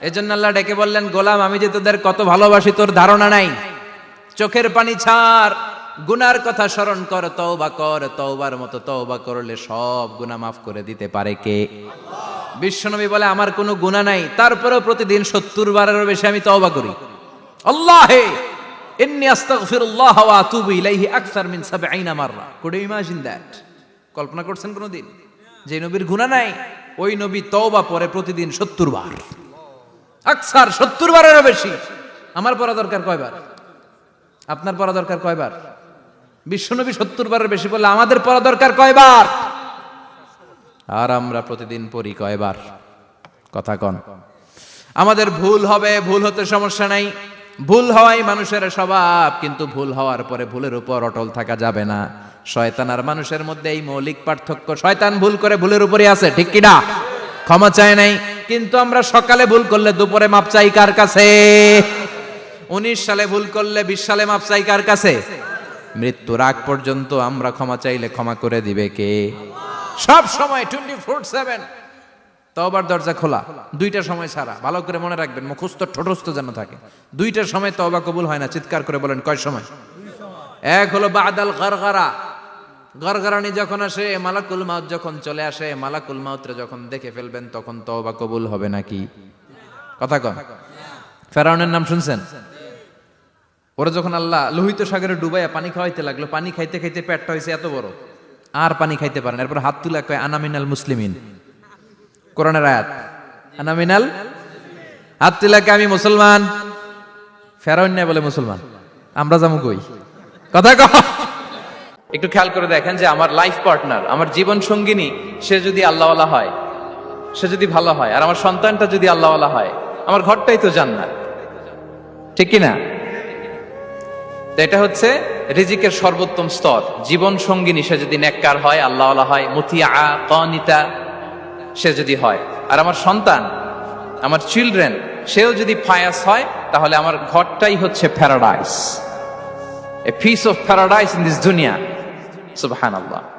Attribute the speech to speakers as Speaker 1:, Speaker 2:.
Speaker 1: এজন্য আল্লাহ ডেকে বললেন, গোলাম, আমি যে তোদের কত ভালোবাসি, তোর ধারণা নাই। চোখের পানি ছাড়। গুনার কথা স্মরণ কর, তওবা কর। তওবার মতো তওবা করলে সব গুনাহ মাফ করে দিতে পারে কে? বিশ্বনবী বলে, আমার কোনো গুনাহ নাই। তারপরেও প্রতিদিন সত্তর বারেরও বেশি আমি তওবা করি। আল্লাহে, ইন্নি আস্তাগফিরুল্লাহ ওয়া আতুবু ইলাইহি আকসার মিন 70 মাররা। Could you imagine that? কল্পনা করছেন কোনোদিন? যে নবীর গুনাহ নাই, ওই নবী তওবা পরে প্রতিদিন 70 বার। আকসার 70 বারেরও বেশি। আমার পড়া দরকার কয়বার? আপনার পড়া দরকার কয়বার? বিশ্বনবী 70 বারের বেশি বললে আমাদের পড়া দরকার কয়বার? আর আমরা প্রতিদিন পড়ি কয়বার? কথা কন। আমাদের ভুল হবে, ভুল হতে সমস্যা নাই। ভুল হওয়াই মানুষের স্বভাব, কিন্তু ভুল হওয়ার পরে ভুলের উপর অটল থাকা যাবে না। শয়তান আর মানুষের মধ্যে এই মৌলিক পার্থক্য, শয়তান ভুল করে ভুলের উপরে আছে, ঠিক কিনা? ক্ষমা চায় নাই। কিন্তু আমরা সকালে ভুল করলে দুপুরে মাপ চাই কার কাছে? উনিশ সালে ভুল করলে বিশ সালে মাপ চাই কার কাছে? মৃত্যুর আগ পর্যন্ত আমরা ক্ষমা চাইলে ক্ষমা করে দিবে কে? সব সময় টোয়েন্টি ফোর সেভেন তওবার দরজা খোলা। দুইটা সময় ছাড়া ভালো করে মনে রাখবেন, মুখস্থ ঠোঁটস্থ যেন থাকে। দুইটার সময় তওবা কবুল হয় না। চিৎকার করে বলেন, কয় সময়? এক হলো বাদাল গরগরা। গরগরানি যখন আসে, মালাকুল মাউত যখন চলে আসে, মালাকুল মাউতরে যখন দেখে ফেলবেন, তখন তওবা কবুল হবে নাকি? কথা কন। ফেরাউনের নাম শুনছেন? ওরা যখন আল্লাহ লোহিত সাগরে ডুবাইয়া পানি খাওয়াইতে লাগল, পানি খাইতে খাইতে পেটটা হয়েছে এত বড়। আর পানি খাইতে পারেন এরপর হাত তুলে কয় আনামিনাল মুসলিমিন। কোরআনের আয়াত আনামিনাল হাত তুলাকে আমি মুসলমান। ফেরাউন নাই বলে মুসলমান। আমরা যাব কই? কথা কহ একটু খেয়াল করে দেখেন যে আমার লাইফ পার্টনার আমার জীবন সঙ্গিনী, সে যদি আল্লাহওয়ালা হয়, সে যদি ভালো হয়, আর আমার সন্তানটা যদি আল্লাহওয়ালা হয়, আমার ঘরটাই তো জান্নাত। ঠিক কি না তো এটা হচ্ছে রিজিকের সর্বোত্তম স্তর। জীবন সঙ্গিনী, সে যদি নেককার হয়, আল্লাহওয়ালা হয় মুতিয়া কনিতা, সে যদি হয়। আর আমার সন্তান, আমার চিলড্রেন সেও যদি ফায়াস হয়, তাহলে আমার ঘরটাই হচ্ছে paradise a piece of paradise in this দুনিয়া। সুবহান আল্লাহ